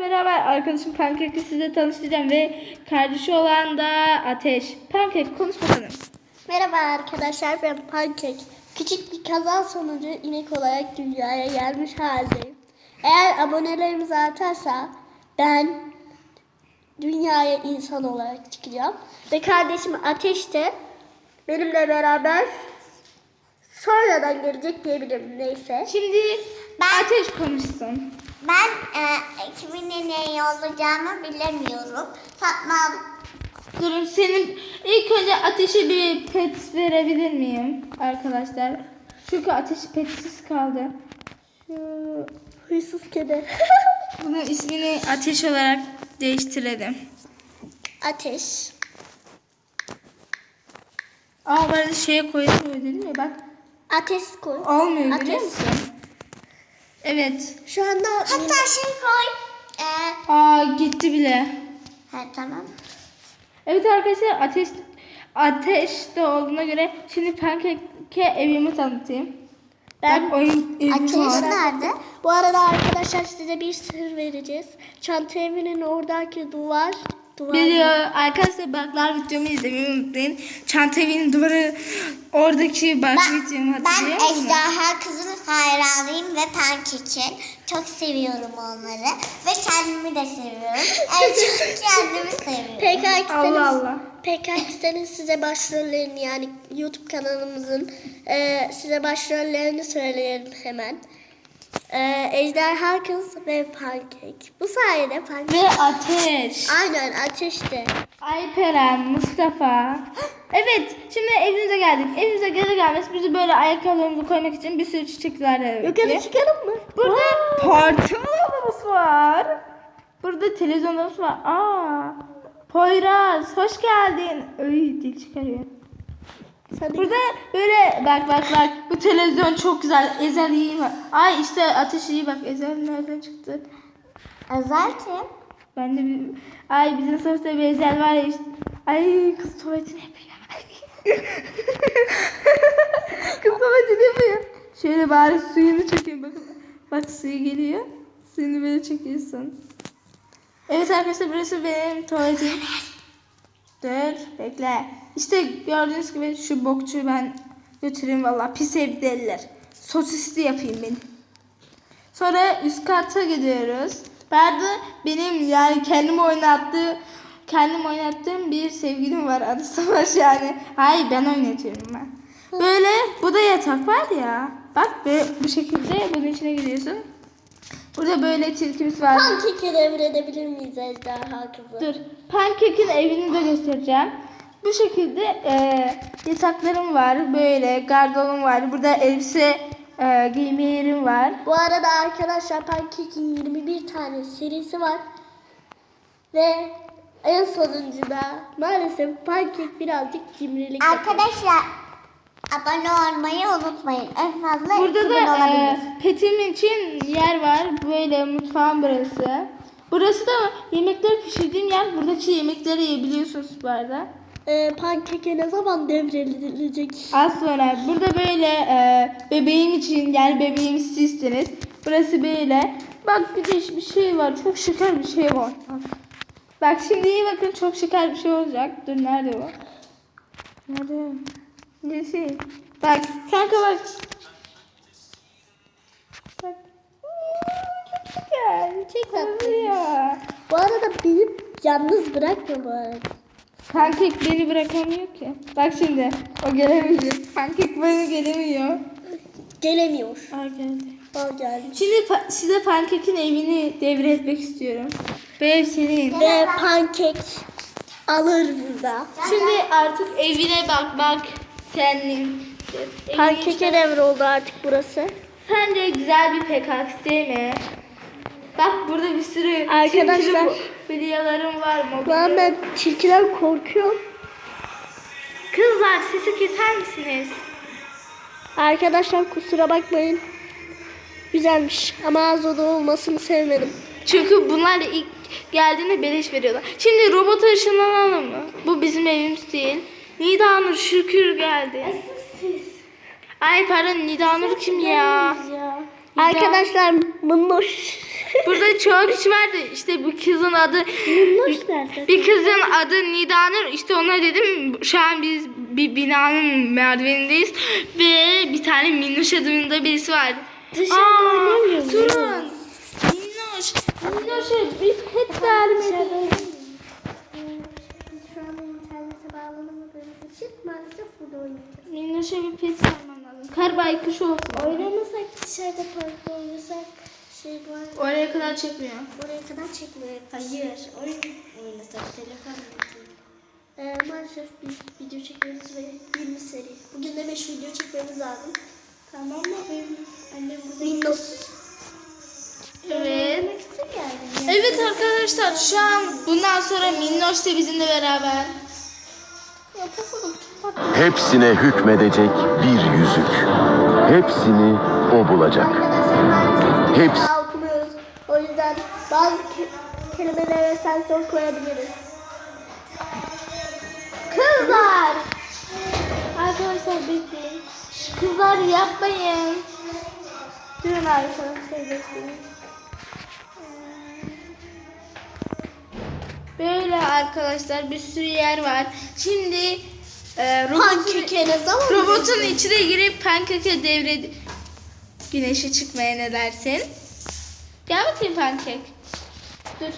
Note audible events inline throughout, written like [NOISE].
Merhaba arkadaşım Pankek'i size tanıştıracağım ve kardeşi olan da Ateş. Pankek konuş bakalım. Merhaba arkadaşlar ben Pankek. Küçük bir kaza sonucu inek olarak dünyaya gelmiş haldeyim. Eğer abonelerimiz artarsa ben dünyaya insan olarak çıkacağım. Ve kardeşim Ateş de benimle beraber sonradan gelecek diyebilirim neyse. Şimdi Ateş konuşsun. Ben e, kimin ne olacağımı bilemiyorum. Fatma Durun senin ilk önce Ateş'e bir pet verebilir miyim arkadaşlar? Çünkü Ateş petsiz kaldı. Şu Huysuz kedi. [LAUGHS] bunun ismini Ateş olarak değiştirelim. Ateş. Aa arada şeye koyamıyor dedim ya bak. Ateş koy. Olmuyor Ateş. musun? Evet. Şu anda hatta şey koy. E, Aa gitti bile. ha, tamam. Evet arkadaşlar ateş ateşte olduğuna göre şimdi pankeke evimi tanıtayım. Ben Bak oyun evim Ateş var. nerede? Bu arada arkadaşlar size bir sır vereceğiz. Çanta evinin oradaki duvar duvar. Biliyor arkadaşlar baklar videomu izlemeyi unutmayın. Çanta evinin duvarı oradaki bak videomu Ben hatırlıyor musunuz? Ejderha Kızı'nın hayranıyım ve Pankek'in. Çok seviyorum onları. Ve kendimi de seviyorum. [LAUGHS] en çok kendimi seviyorum. Peki Allah Allah. isterseniz size başrollerini yani YouTube kanalımızın e, size başrollerini söyleyelim hemen. E, Ejderha Kız ve Pankek. Bu sayede Pankek. Ve ateş. Aynen ateşte. Alperen, Mustafa. Evet, şimdi evimize geldik. Evimize gelir gelmez bizi böyle ayakkabılarımızı koymak için bir sürü çiçekler de Yukarı çıkalım mı? Burada parti alanımız var. Burada televizyonumuz var. Aa, Poyraz hoş geldin. Öy dil çıkarıyor. Hadi. Burada böyle bak bak bak bu televizyon çok güzel. Ezel iyi var. Ay işte ateş iyi bak Ezel nereden çıktı? Özel kim? Ben de bir... Ay bizim sınıfta bir Ezel var ya işte. Ay kız tuvaletini yapıyor. [LAUGHS] kız tuvaletini yapıyor. Şöyle bari suyunu çekeyim bakın. Bak suyu geliyor. Suyunu böyle çekiyorsun. Evet arkadaşlar burası benim tuvaletim. Dur bekle. İşte gördüğünüz gibi şu bokçu ben götüreyim valla pis evdeliler. Sosisli yapayım ben. Sonra üst kata gidiyoruz. Berda benim yani kendim oynattığım kendim oynattığım bir sevgilim var adı Savaş yani. Hayır ben oynatıyorum ben. Böyle bu da yatak var ya. Bak böyle bu şekilde bunun içine giriyorsun. Burada böyle tilkimiz var. Pankek'i devredebilir miyiz Ejderha Kızı? Dur. Pancake'in evini de göstereceğim. Bu şekilde e, yataklarım var. Böyle gardırobum var. Burada elbise e, giyme yerim var. Bu arada arkadaşlar Pankek'in 21 tane serisi var. Ve en sonuncuda maalesef Pankek birazcık cimrilik yapıyor. Arkadaşlar abone olmayı unutmayın. En fazla Burada 2000 da e, petim için yer var. Böyle mutfağım burası. Burası da yemekler pişirdiğim yer. Buradaki yemekleri yiyebiliyorsunuz bu arada. Ee, Pankek'e ne zaman devredilecek? Az sonra burada böyle e, bebeğim için yani bebeğim sizsiniz. Burası böyle. Bak bir de bir şey var. Çok şeker bir şey var. Bak. Bak şimdi iyi bakın çok şeker bir şey olacak. Dur nerede o? Nerede? Neresi? Bak kanka bak. Bak. Çok şeker. Çok tatlı ya. Bu arada beni yalnız bırakma bu arada. Pankek beni bırakamıyor ki. Bak şimdi. O gelemiyor. Pankek bana gelemiyor. Gelemiyor. Aa geldi. O gelmiş. Şimdi pa- size Pankek'in evini devretmek istiyorum. Bu ev senin. Ve Pankek alır burada. Şimdi artık evine bak bak senin. Evini Pankek'e devroldu artık burası. Sen de güzel bir PKX değil mi? Bak burada bir sürü Arkadaşlar- videolarım var. Şu an ben tilkiden korkuyorum. Kızlar sesi keser misiniz? Arkadaşlar kusura bakmayın. Güzelmiş ama az oda olmasını sevmedim. Çünkü bunlar da ilk geldiğinde beleş veriyorlar. Şimdi robot ışınlanalım mı? Bu bizim evimiz değil. Nida Nur şükür geldi. Ay pardon Nida Nur kim ya? Arkadaşlar minnoş. Burada çok kişi vardı. İşte bu kızın adı Minnoş nerede? bir kızın adı Nidanur. İşte ona dedim şu an biz bir binanın merdivenindeyiz ve bir tane Minnoş adında birisi var. Dışarıda oynamıyor muyuz? Durun. Minnoş. Minnoş'a biz hep vermedik. Bağlanamadığımız için maalesef burada oynayacağız. Minnoş'a bir pet sarmam lazım. Kar baykuşu olsun. Oynamasak dışarıda parkta oynasak şey var. Oraya kadar çekmiyor. Oraya kadar çekmiyor. Hayır. Oyun oynasak telefon ee, maalesef biz video çekiyoruz ve 20 seri. Bugün de 5 video çekmemiz lazım. Tamam mı? Benim annem burada. Windows. Evet. Evet arkadaşlar şu an bundan sonra Minnoş da bizimle beraber. Hepsine hükmedecek bir yüzük. Hepsini o bulacak. Hepsi-. O yüzden bazı ke- kelimelere sensör koyabiliriz. Kızlar. Arkadaşlar bekleyin. Kızlar yapmayın. Durun arkadaşlar bekleyin. Böyle arkadaşlar bir sürü yer var. Şimdi e, robotun, robotun içine girip pankeke devre güneşe çıkmaya ne dersin? Gel bakayım pankek. Dur.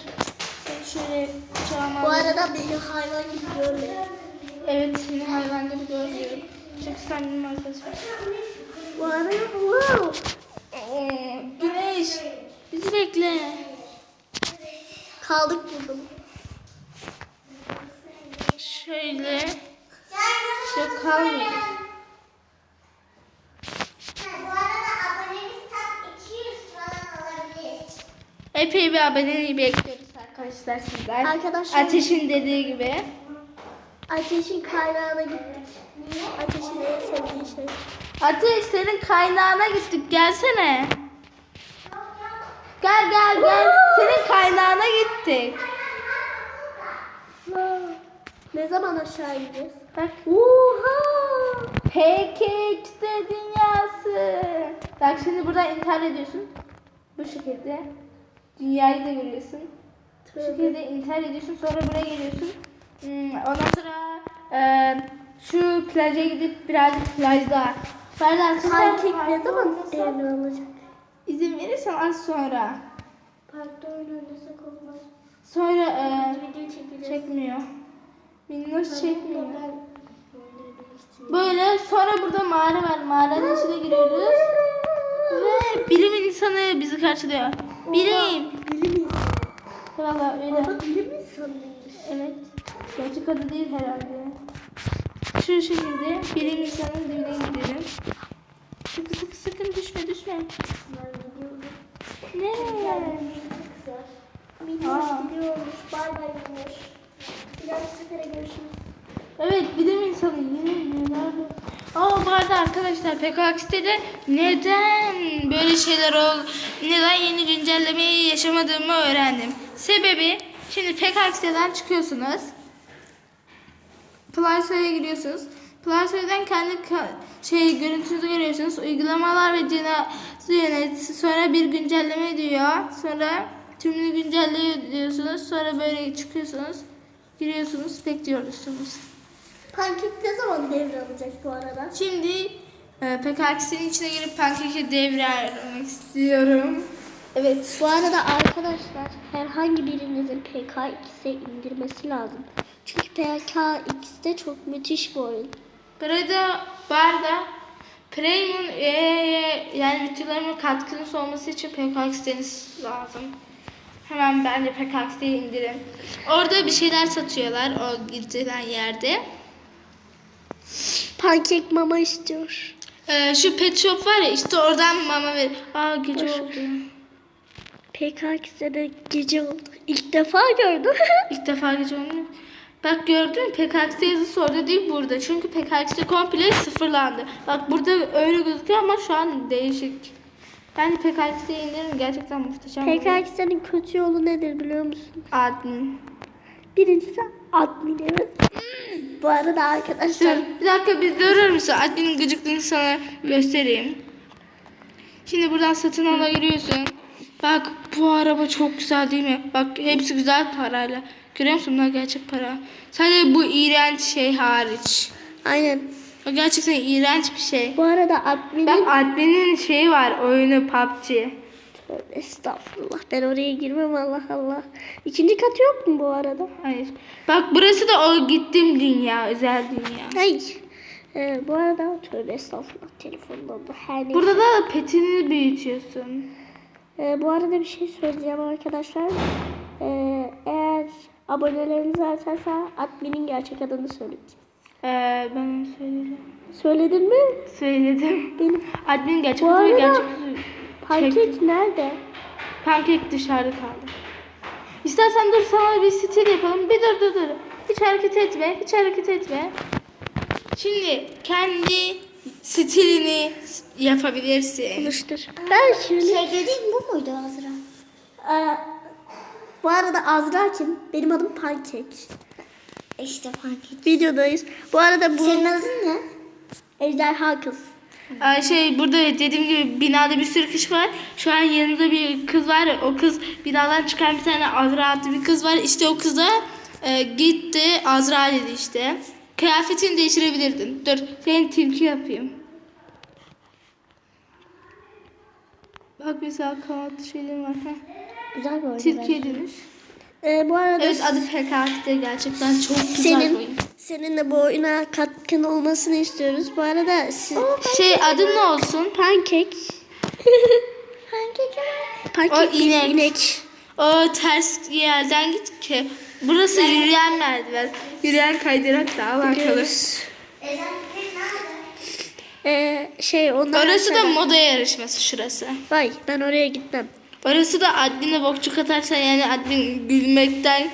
Şöyle çağırmam. Bu arada beni hayvan gibi görmeyin. Evet seni hayvan gibi görmüyorum. Çünkü sen benim arkadaşım. Bu arada wow. Güneş. Bizi bekle. Kaldık burada. Şöyle. Yok kalmıyor. Bu arada abonemiz tam 200 falan olabilir. Epey bir aboneliği bekliyoruz arkadaşlar sizden. Arkadaşlar- Ateşin dediği gibi. Ateşin kaynağına gittik. Ateşin en sevdiği şey. Ateş senin kaynağına gittik gelsene. Gel gel gel. Senin kaynağına gittik. Ne zaman aşağı ineceğiz? Bak. Oha! Pancakes'te dünyası. Bak şimdi buradan intihar ediyorsun. Bu şekilde. Dünyayı da görüyorsun. Bu şekilde intihar ediyorsun. Sonra buraya geliyorsun. Hmm, ondan sonra e, şu plaja gidip birazcık plajda. Pardon arkadaşlar. Pankek ne zaman devre alacak? İzin verirsen az sonra. Parkta oyun oynasak olmaz. Sonra e, Video çekeceğiz. çekmiyor. Minnoş çekmiyor. Böyle sonra burada mağara var. Mağaranın içine giriyoruz. Ve bilim insanı bizi karşılıyor. Bilim. Bilim insanı. Valla öyle. Baba bilim insanıymış. Evet. Gerçek adı değil herhalde. Şu şekilde bilim insanının dibine gidelim. Sıkı sıkı sıkın düşme düşme. Nereye? Minnoş gidiyormuş. Bay bay Minnoş. Bir. Evet bilim insanı yine nerede? Aa bu arada arkadaşlar PKX'te de neden böyle şeyler ol, neden yeni güncellemeyi yaşamadığımı öğrendim. Sebebi şimdi PKX'den çıkıyorsunuz. Play Store'a giriyorsunuz. Play Store'dan kendi şey görüntünüzü görüyorsunuz. Uygulamalar ve cihazı yönet. Sonra bir güncelleme diyor. Sonra tümünü güncelliyor diyorsunuz. Sonra böyle çıkıyorsunuz. Giriyorsunuz, bekliyorsunuz. Pankek ne zaman devre alacak bu arada? Şimdi e, PKX'in içine girip pankeki devralmak istiyorum. Evet. Bu arada arkadaşlar herhangi birinizin PKX'e indirmesi lazım. Çünkü PKX'de çok müthiş bir oyun. Burada barda Premium üyeye yani videolarıma katkınız olması için PKX'deniz lazım. Hemen ben de PKX'de indirin. Orada bir şeyler satıyorlar o gidilen yerde. Pankek mama istiyor. E, şu pet shop var ya işte oradan mama ver. Aa gece Hoş. oldu. PKX'de de gece oldu. İlk defa gördüm. [LAUGHS] İlk defa gece oldu. Bak gördün mü PKX'de yazısı orada değil burada. Çünkü PKX'de komple sıfırlandı. Bak burada öyle gözüküyor ama şu an değişik. Yani PKX'de indirin gerçekten muhteşem. PKX'lerin kötü yolu nedir biliyor musun? Admin. Birincisi admin evet. Bu arada Dur, arkadaşlar bir dakika bir durur musun? Admin'in gıcıklığını sana göstereyim. Şimdi buradan satın ala giriyorsun. Bak bu araba çok güzel değil mi? Bak hepsi güzel parayla. Görüyor musun bunlar gerçek para. Sadece bu iğrenç şey hariç. Aynen. O gerçekten iğrenç bir şey. Bu arada adminin... Bak adminin şeyi var oyunu PUBG. Tövbe estağfurullah. Ben oraya girmem Allah Allah. İkinci kat yok mu bu arada? Hayır. Bak burası da o gittiğim dünya, özel dünya. Hey. Ee, bu arada tövbe estağfurullah telefonda da her neyse. Burada da petini büyütüyorsun. Ee, bu arada bir şey söyleyeceğim arkadaşlar. Ee, eğer abonelerimiz artarsa adminin gerçek adını söyleyeceğim. Ee, ben onu söyledim. Söyledin mi? Söyledim. Benim Admin gerçek Bu arada- gerçek pankek nerede? Pankek dışarıda kaldı. İstersen dur sana bir stil yapalım. Bir dur dur dur. Hiç hareket etme. Hiç hareket etme. Şimdi kendi stilini yapabilirsin. Oluştur. Ben şimdi... Şey dediğin bu muydu Azra? Ee, bu arada Azra kim? Benim adım Pankek. İşte pankek. Videodayız. Bu arada bu Senin adın ne? ejderha kız. Aa, şey burada dediğim gibi binada bir sürü kişi var. Şu an yanında bir kız var. O kız binadan çıkan bir tane Azra adlı bir kız var. İşte o kız da e, gitti Azra dedi işte. Kıyafetini değiştirebilirdin. Dur senin tilki yapayım. Bak mesela kanatlı şeylerim var. Heh. Güzel bir. Tilkiye dönüş. Ee, bu arada Evet adı PKX'de gerçekten çok güzel senin oyun. senin de bu oyuna katkın olmasını istiyoruz. Bu arada siz, Şey adın ne olsun? pankek [LAUGHS] Pankek pankek O inek. inek. O ters yerden git ki. Burası yürüyen merdiven. Yürüyen kaydırak da alakalı. Biliyoruz. Ee, şey ondan Orası da moda yarışması şurası. Vay ben oraya gitmem. Orası da admine bokçuk atarsan yani admin gülmekten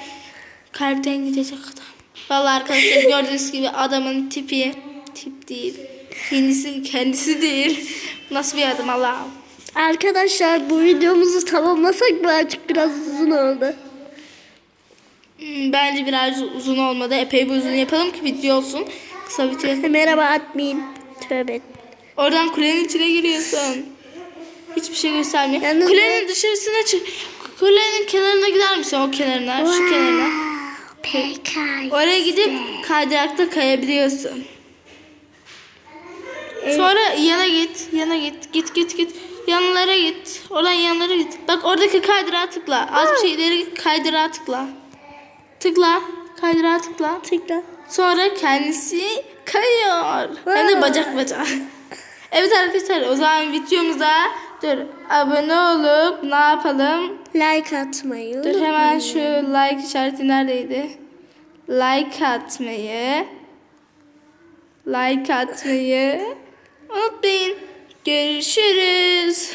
kalpten gidecek adam. Vallahi arkadaşlar gördüğünüz gibi adamın tipi tip değil. Kendisi kendisi değil. Nasıl bir adam Allah'ım. Arkadaşlar bu videomuzu tamamlasak mı artık biraz uzun oldu. Hmm, Bence biraz uzun olmadı. Epey bir uzun yapalım ki video olsun. Kısa video. [LAUGHS] Merhaba admin. Tövbe. Oradan kulenin içine giriyorsun. Hiçbir şey göstermiyor. Yalnız kulenin dışarısına çık. Kulenin kenarına gider misin? O kenarına, şu kenarına. Pekay. Oraya gidip kaydırakta kayabiliyorsun. Sonra yana git, yana git, git git git. Yanlara git. Oradan yanlara git. Bak oradaki kaydırağa tıkla. Az bir şey ileri kaydırağa tıkla. Tıkla, kaydırağa tıkla. Tıkla. Sonra kendisi kayıyor. Hem de bacak bacak. [LAUGHS] Evet arkadaşlar o zaman videomuza dur abone olup ne yapalım? Like atmayı. Dur hemen şu like işareti neredeydi? Like atmayı like atmayı unutmayın. Görüşürüz.